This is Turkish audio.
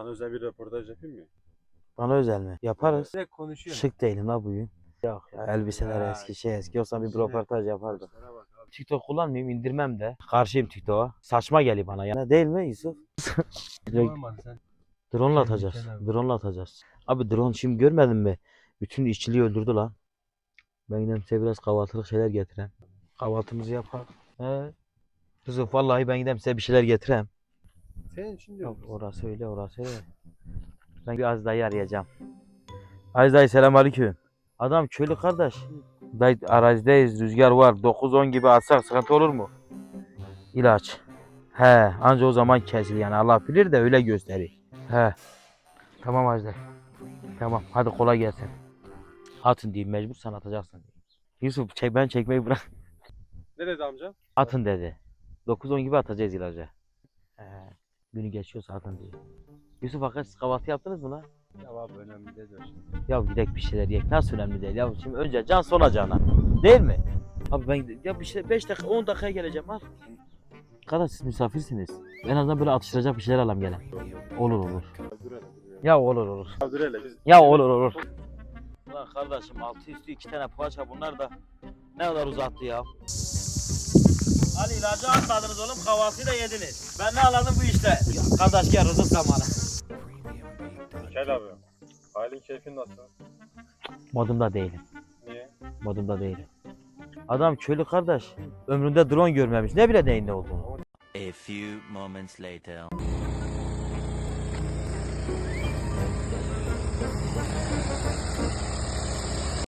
Sana özel bir röportaj yapayım mı? Bana özel mi? Yaparız. Direkt konuşuyor. Şık değilim la bugün. Yok ya elbiseler Ya, eski şey eski olsa bir röportaj bak abi. TikTok kullanmayayım indirmem de. Karşıyım TikTok'a. Saçma geliyor bana ya. Değil mi Yusuf? Direkt Normal sen. Kendi atacağız. kenarı. Drone'la atacağız. Abi drone şimdi görmedin mi? Bütün işçiliği öldürdü lan. Ben gideyim size biraz kahvaltılık şeyler getireyim. Kahvaltımızı yapalım. He. Yusuf vallahi ben gideyim size bir şeyler getireyim. Senin için Yok diyorum. orası öyle orası öyle. Ben bir Aziz dayı arayacağım. Aziz dayı selamünaleyküm. Adam köylü kardeş. Dayı arazideyiz rüzgar var 9-10 gibi atsak sıkıntı olur mu? İlaç. He anca o zaman kesil yani Allah bilir de öyle gösterir. He. Tamam Aziz dayı. Tamam hadi kolay gelsin. Atın diyeyim mecbur sen atacaksın. diyeyim. Yusuf çek ben çekmeyi bırak. Ne dedi amca? Atın dedi. 9-10 gibi atacağız ilacı. He. Günü geçiyorsa atın diye. Yusuf siz kahvaltı yaptınız mı lan? Ya abi önemli değil şimdi. Ya gidek bir şeyler yiyek. Nasıl önemli değil ya. Şimdi önce can sonra cana. Değil mi? Abi ben ya bir şey 5 dakika 10 dakikaya geleceğim al. Kardeş siz misafirsiniz. En azından böyle atıştıracak bir şeyler alalım gene. Olur olur. Ya olur olur. Ya dur hele biz. Ya olur olur. Ulan kardeşim altı üstü iki tane poğaça bunlar da ne kadar uzattı ya. Ali ilacı atmadınız oğlum kahvaltıyı da yediniz. Ben ne anladım bu işte. Kardeş gel rızık zamanı. Gel abi. Halin keyfin nasıl? Modumda değilim. Niye? Modumda değilim. Adam köylü kardeş. Ömründe drone görmemiş. Ne bile neyin ne olduğunu. A few moments later.